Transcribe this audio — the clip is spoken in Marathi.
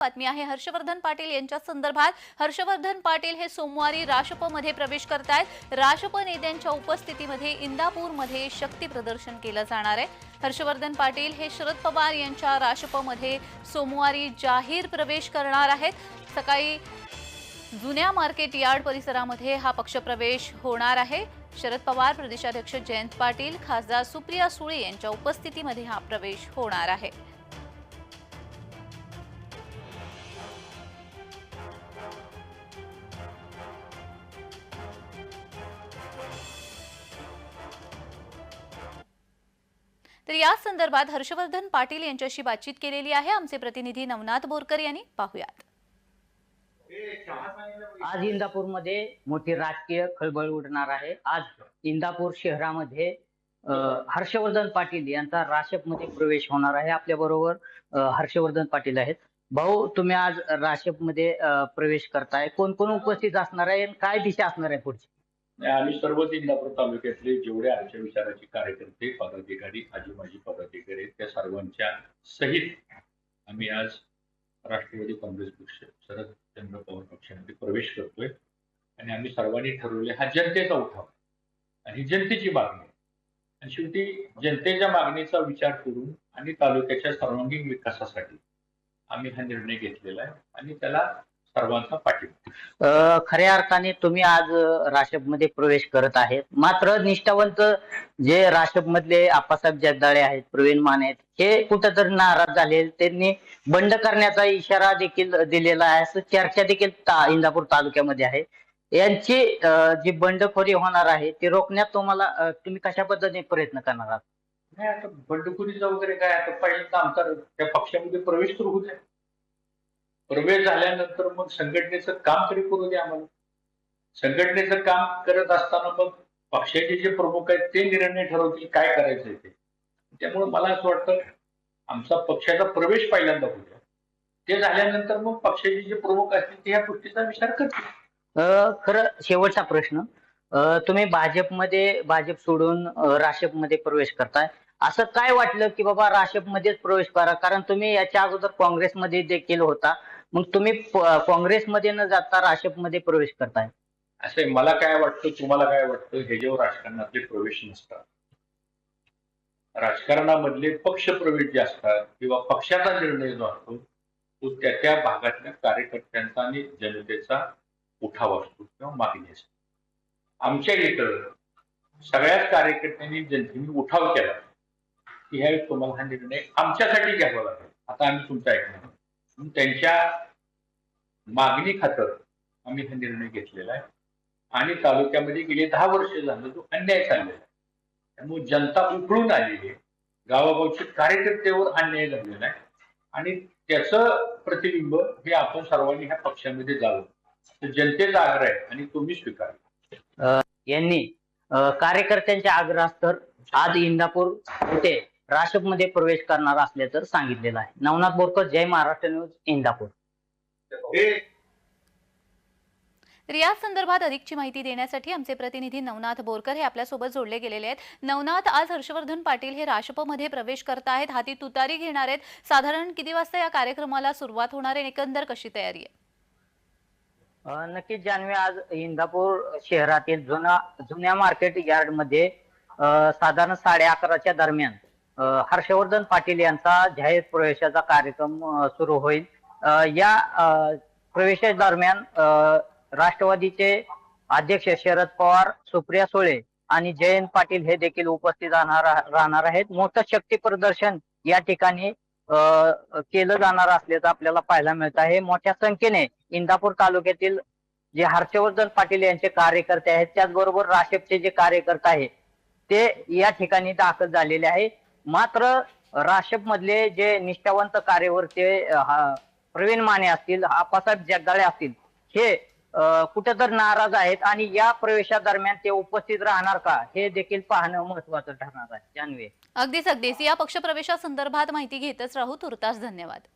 बातमी आहे हर्षवर्धन पाटील यांच्या संदर्भात. हर्षवर्धन पाटील हे सोमवारी राशपमध्ये प्रवेश करत आहेत राशप नेत्यांच्या उपस्थितीमध्ये इंदापूरमध्ये शक्ती प्रदर्शन केलं जाणार आहे. हर्षवर्धन पाटील हे शरद पवार यांच्या राशपमध्ये सोमवारी जाहीर प्रवेश करणार आहेत. सकाळी जुन्या मार्केट यार्ड परिसरामध्ये हा पक्षप्रवेश होणार आहे. शरद पवार प्रदेशाध्यक्ष जयंत पाटील खासदार सुप्रिया सुळे यांच्या उपस्थितीमध्ये हा प्रवेश होणार आहे. तर या संदर्भात हर्षवर्धन पाटील यांच्याशी बातचीत केलेली आहे. आमचे प्रतिनिधी नवनाथ बोरकर यांनी पाहुयात. आज इंदापूरमध्ये मोठी राजकीय खळबळ उडणार आहे. आज इंदापूर शहरामध्ये हर्षवर्धन पाटील यांचा राशपमध्ये प्रवेश होणार आहे. आपल्या बरोबर हर्षवर्धन पाटील आहेत. भाऊ तुम्ही आज राशपमध्ये मध्ये प्रवेश करताय. कोण कोण उपस्थित असणार आहे आणि काय दिशा असणार आहे पुढची? आणि आम्ही सर्वच इंदापूर तालुक्यातले जेवढे आमच्या विचाराचे कार्यकर्ते पदाधिकारी आजी माजी पदाधिकारी त्या सर्वांच्या सहित आम्ही आज राष्ट्रवादी काँग्रेस पक्ष शरदचंद्र पवार पक्षामध्ये प्रवेश करतोय. आणि आम्ही सर्वांनी ठरवले हा जनतेचा उठाव आणि जनतेची मागणी आणि शेवटी जनतेच्या मागणीचा विचार करून आणि तालुक्याच्या सर्वांगीण विकासासाठी आम्ही हा निर्णय घेतलेला आहे. आणि त्याला सर्वांचा पाठिंबा. खऱ्या अर्थाने तुम्ही आज राशपमध्ये प्रवेश करत आहेत. मात्र निष्ठावंत जे राशपमधले आप्पासाहेब जगदाळे आहेत प्रवीण माने आहेत हे कुठंतरी नाराज झाले त्यांनी बंड करण्याचा इशारा देखील दिलेला आहे. असं चर्चा देखील ता- इंदापूर तालुक्यामध्ये आहे. यांची जी बंडखोरी होणार आहे ती रोखण्यात तुम्हाला तुम्ही कशा पद्धतीने प्रयत्न करणार आहात? नाही आता बंडखोरीचा वगैरे काय आता पहिल्यांदा आमचा त्या पक्षामध्ये प्रवेश तर होऊ द्या. प्रवेश झाल्यानंतर मग संघटनेचं काम तरी करू द्या आम्हाला. संघटनेचं काम करत असताना मग पक्षाचे जे प्रमुख आहेत ते निर्णय ठरवतील काय करायचं ते. त्यामुळे मला असं वाटतं आमचा पक्षाचा प्रवेश पहिल्यांदा होऊ द्या. ते झाल्यानंतर मग पक्षाचे जे प्रमुख असतील ते ह्या गोष्टीचा विचार करतील. खरं शेवटचा प्रश्न. तुम्ही भाजपमध्ये भाजप सोडून अ, राशपमध्ये प्रवेश करताय. असं काय वाटलं की बाबा राशपमध्येच प्रवेश करा? कारण तुम्ही याच्या अगोदर काँग्रेसमध्ये देखील होता. मग तुम्ही काँग्रेसमध्ये न जाता राशपमध्ये प्रवेश करताय. असं मला काय वाटतं तुम्हाला काय वाटतं हे जेव्हा राजकारणातले प्रवेश नसतात राजकारणामधले पक्ष प्रवेश जे असतात किंवा पक्षाचा निर्णय जो असतो तो त्या त्या भागातल्या कार्यकर्त्यांचा आणि जनतेचा उठाव असतो किंवा मागणी असते. आमच्या इथं सगळ्याच कार्यकर्त्यांनी जनतेने उठाव केला की ह्यावेळी तुम्हाला हा निर्णय आमच्यासाठी घ्यावा लागेल. आता आम्ही तुमचा ऐकणार त्यांच्या मागणी खातर आम्ही हा निर्णय घेतलेला आहे. आणि तालुक्यामध्ये गेले दहा वर्ष झालं तो अन्याय चाललेला आहे. त्यामुळे जनता उकळून आलेली आहे. गावागावचे कार्यकर्त्यावर अन्याय झालेला आहे. आणि त्याचं प्रतिबिंब हे आपण सर्वांनी ह्या पक्षामध्ये जावं. तर जनतेचा आग्रह आहे आणि तुम्ही स्वीकार. यांनी कार्यकर्त्यांच्या आग्रहास्तर आज इंदापूर येथे राशपमध्ये प्रवेश करणार असल्याचं सांगितलेलं आहे. नवनाथ बोरकर जय महाराष्ट्र न्यूज इंदापूर. तर या संदर्भात अधिकची माहिती देण्यासाठी आमचे प्रतिनिधी नवनाथ बोरकर हे आपल्यासोबत जोडले गेलेले आहेत. नवनाथ आज हर्षवर्धन पाटील हे राष्ट्रपमध्ये प्रवेश करत आहेत. हाती तुतारी घेणार आहेत. साधारण किती वाजता या कार्यक्रमाला सुरुवात होणार आहे? एकंदर कशी तयारी आहे? नक्कीच जान्हवी आज इंदापूर शहरातील जुना जुन्या मार्केट यार्डमध्ये साधारण साडे अकराच्या दरम्यान हर्षवर्धन पाटील यांचा जाहीर प्रवेशाचा कार्यक्रम सुरू होईल. या प्रवेशा दरम्यान राष्ट्रवादीचे अध्यक्ष शरद पवार सुप्रिया सुळे आणि जयंत पाटील हे देखील उपस्थित राहणार राहणार आहेत. मोठं शक्ती प्रदर्शन या ठिकाणी केलं जाणार असल्याचं आपल्याला पाहायला मिळत आहे. मोठ्या संख्येने इंदापूर तालुक्यातील जे हर्षवर्धन पाटील यांचे कार्यकर्ते आहेत त्याचबरोबर राशेपचे जे कार्यकर्ते आहेत ते या ठिकाणी दाखल झालेले आहे मात्र राशप मधले जे निष्ठावंत कार्यकर्ते प्रवीण माने असतील आपासाहेब जगदाळे असतील हे कुठे तर नाराज आहेत आणि या प्रवेशादरम्यान ते उपस्थित राहणार का हे देखील पाहणं महत्वाचं ठरणार आहे. जानवे अगदीच अगदीच. या पक्षप्रवेशासंदर्भात माहिती घेतच राहू. तुर्तास धन्यवाद.